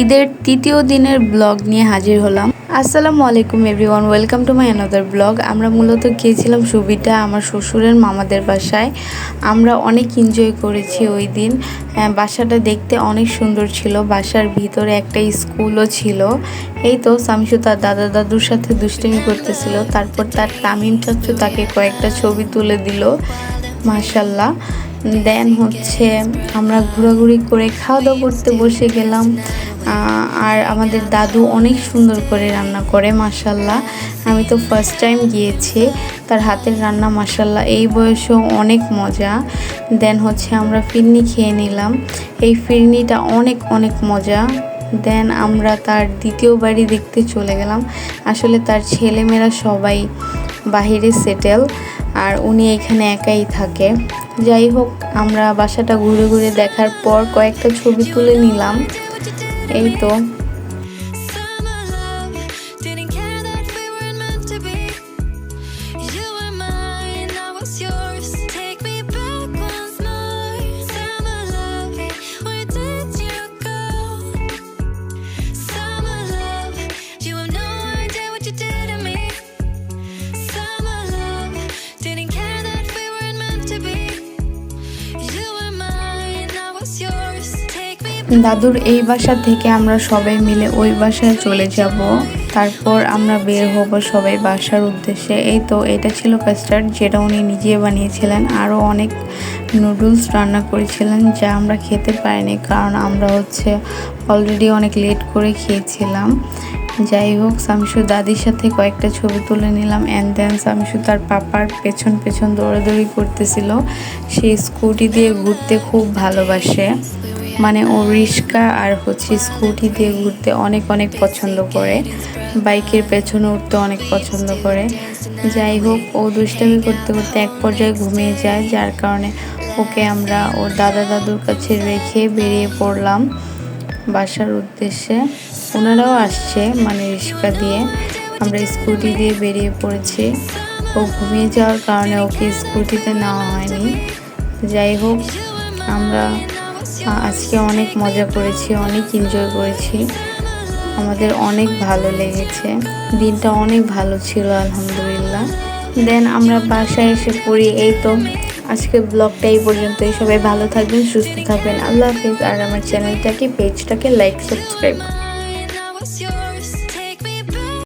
ঈদের তৃতীয় দিনের ব্লগ নিয়ে হাজির হলাম। আসসালামু আলাইকুম everyone, welcome to my another blog আমরা মূলত গিয়েছিলাম সুবিধা আমার শ্বশুরের মামাদের বাসায়। আমরা অনেক এনজয় করেছি ওই দিন। বাসাটা দেখতে অনেক সুন্দর ছিল। বাসার ভিতরে একটা স্কুলও ছিল। এই তো সামসু তার দাদা দাদুর সাথে দুষ্টুমি করতেছিল। তারপর তার তামিম চাচ্চু তাকে কয়েকটা ছবি তুলে দিল। মাশাল্লাহ দেন হচ্ছে আমরা ঘোরাঘুরি করে খাওয়া দাওয়া করতে বসে গেলাম। আর আমাদের দাদু অনেক সুন্দর করে রান্না করে মাসাল্লাহ আমি তো ফার্স্ট টাইম গিয়েছি, তার হাতের রান্না মাসাল্লাহ এই বয়সেও অনেক মজা। দেন হচ্ছে আমরা ফিরনি খেয়ে নিলাম। এই ফিরনিটা অনেক অনেক মজা। দেন আমরা তার দ্বিতীয় বাড়ি দেখতে চলে গেলাম। আসলে তার ছেলেমেয়েরা সবাই বাহিরে সেটেল আর উনি এখানে একাই থাকে। যাই হোক, আমরা বাসাটা ঘুরে ঘুরে দেখার পর কয়েকটা ছবি তুলে নিলাম। এই তো। দাদুর এই বাসা থেকে আমরা সবাই মিলে ওই বাসায় চলে যাব। তারপর আমরা বের হব সবাই বাসার উদ্দেশ্যে। এই তো, এটা ছিল কাস্টার্ড, যেটা উনি নিজে বানিয়েছিলেন। আরও অনেক নুডলস রান্না করেছিলেন, যা আমরা খেতে পারিনি, কারণ আমরা হচ্ছে অলরেডি অনেক লেট করে খেয়েছিলাম। যাই হোক শামসু দাদির সাথে কয়েকটা ছবি তুলে নিলাম অ্যান্ড দেন শামসু তার পাপার পেছন পেছন দৌড়াদৌড়ি করতেছিল। সে স্কুটি দিয়ে ঘুরতে খুব ভালোবাসে। মানে ও রিক্সা আর হচ্ছে স্কুটি দিয়ে ঘুরতে অনেক অনেক পছন্দ করে। বাইকের পেছনে উঠতে অনেক পছন্দ করে। যাই হোক, ও দুষ্টামি করতে করতে এক পর্যায়ে ঘুমিয়ে যায়, যার কারণে ওকে আমরা ওর দাদা, দাদুর কাছে রেখে বেরিয়ে পড়লাম বাসার উদ্দেশ্যে। ওনারাও আসছে মানে রিক্সা দিয়ে। আমরা স্কুটি দিয়ে বেরিয়ে পড়েছি। ও ঘুমিয়ে যাওয়ার কারণে ওকে স্কুটিতে নেওয়া হয়নি। যাই হোক, আমরা আজকে অনেক মজা করেছি, অনেক এনজয় করেছি। আমাদের অনেক ভালো লেগেছে। দিনটা অনেক ভালো ছিল, আলহামদুলিল্লাহ। দেন আমরা বাসায় এসে পড়ি, এই তো। আজকে ব্লগটা এই পর্যন্তই। সবাই ভালো থাকবেন, সুস্থ থাকবেন। আল্লাহ হাফিজ। আর আমার চ্যানেলটাকে পেজটাকে লাইক সাবস্ক্রাইব